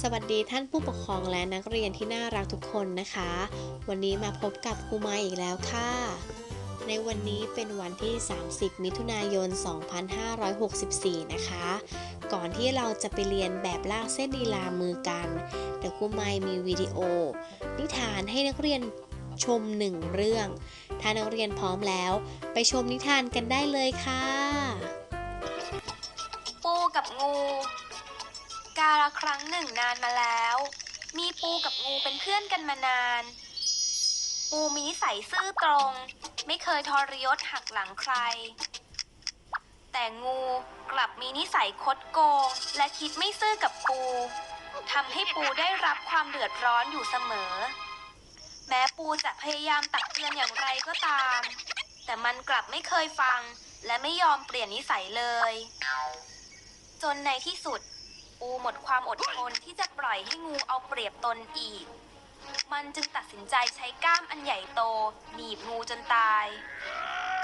สวัสดีท่านผู้ปกครองและนักเรียนที่น่ารักทุกคนนะคะ วันนี้มาพบกับครูไม้อีกแล้วค่ะ ในวันนี้เป็นวันที่ 30 มิถุนายน 2564 นะคะ ก่อนที่เราจะไปเรียนแบบลากเส้นลีลามือกันเดี๋ยวครูไม้มีวิดีโอ นิทานให้นักเรียนชมหนึ่งเรื่อง ถ้านักเรียนพร้อมแล้ว ไปชมนิทานกันได้เลยค่ะ ปูกับงู กาละครั้งหนึ่งนานมาแล้ว มีปูกับงูเป็นเพื่อนกันมานาน ปูมีนิสัยซื่อตรง ไม่เคยทรยศหักหลังใคร แต่งูกลับมีนิสัยคดโกง และคิดไม่ซื่อกับปูทำให้ปูได้รับความเดือดร้อนอยู่เสมอ แม้ปูจะพยายามตักเตือนอย่างไรก็ตาม แต่มันกลับไม่เคยฟัง และไม่ยอมเปลี่ยนนิสัยเลย จนในที่สุด ปูหมดความอดทนที่จะปล่อยให้งูเอาเปรียบตนอีก มันจึงตัดสินใจใช้ก้ามอันใหญ่โต หนีบงูจนตาย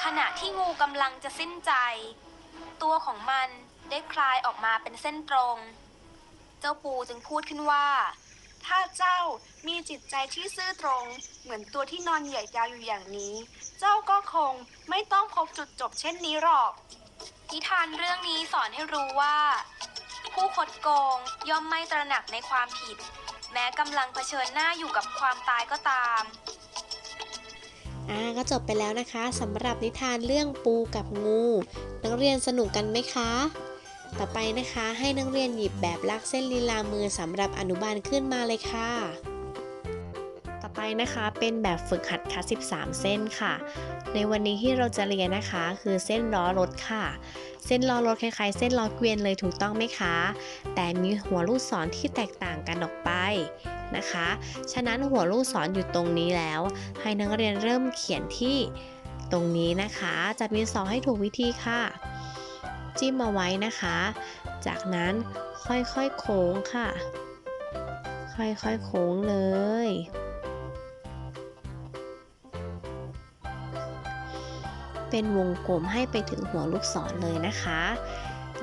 ขณะที่งูกำลังจะสิ้นใจ ตัวของมันได้คลายออกมาเป็นเส้นตรง เจ้าปูจึงพูดขึ้นว่า ถ้าเจ้ามีจิตใจที่ซื่อตรง เหมือนตัวที่นอนเหยียดยาวอยู่อย่างนี้ เจ้าก็คงไม่ต้องพบจุดจบเช่นนี้หรอกนิทานเรื่องนี้สอนให้รู้ว่า ผู้คดโกง ย่อมไม่ตระหนักในความผิด แม้กำลังเผชิญหน้าอยู่กับความตายก็ตามอ่าก็จบไปแล้วนะคะสำหรับนิทานเรื่องปูกับงู นักเรียนสนุกกันไหมคะ ต่อไปนะคะให้นักเรียนหยิบแบบลากเส้นลีลามือสำหรับอนุบาลขึ้นมาเลยค่ะ ไปนะคะเป็นแบบฝึกหัดคัด 13 เส้นค่ะ ในวันนี้ที่เราจะเรียนนะคะ คือเส้นล้อรถค่ะ เส้นล้อรถคล้ายๆ เส้นล้อเกวียนเลยถูกต้องไหมคะ แต่มีหัวลูกศรที่แตกต่างกันออกไปนะคะ ฉะนั้นหัวลูกศรอยู่ตรงนี้แล้ว ให้นักเรียนเริ่มเขียนที่ตรงนี้นะคะจับดินสอให้ถูกวิธีค่ะ จิ้มมาไว้นะคะ จากนั้นค่อยๆโค้งค่ะ ค่อยๆโค้งเลย เป็นวงกลมให้ไปถึงหัวลูกศรเลยนะคะ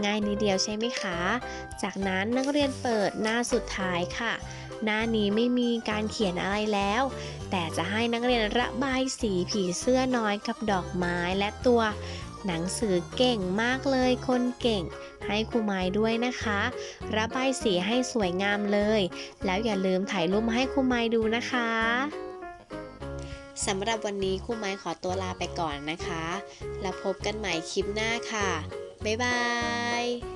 ง่ายนิดเดียวใช่ไหมคะ จากนั้นนักเรียนเปิดหน้าสุดท้ายค่ะ หน้านี้ไม่มีการเขียนอะไรแล้ว แต่จะให้นักเรียนระบายสีผีเสื้อน้อยกับดอกไม้และตัวหนังสือเก่งมากเลยคนเก่ง ให้ครูไม้ด้วยนะคะ ระบายสีให้สวยงามเลย แล้วอย่าลืมถ่ายรูปมาให้ครูไม้ดูนะคะ สำหรับวันนี้คู่ไม้ขอตัวลาไปก่อนนะคะ แล้วพบกันใหม่คลิปหน้าค่ะ บ๊ายบาย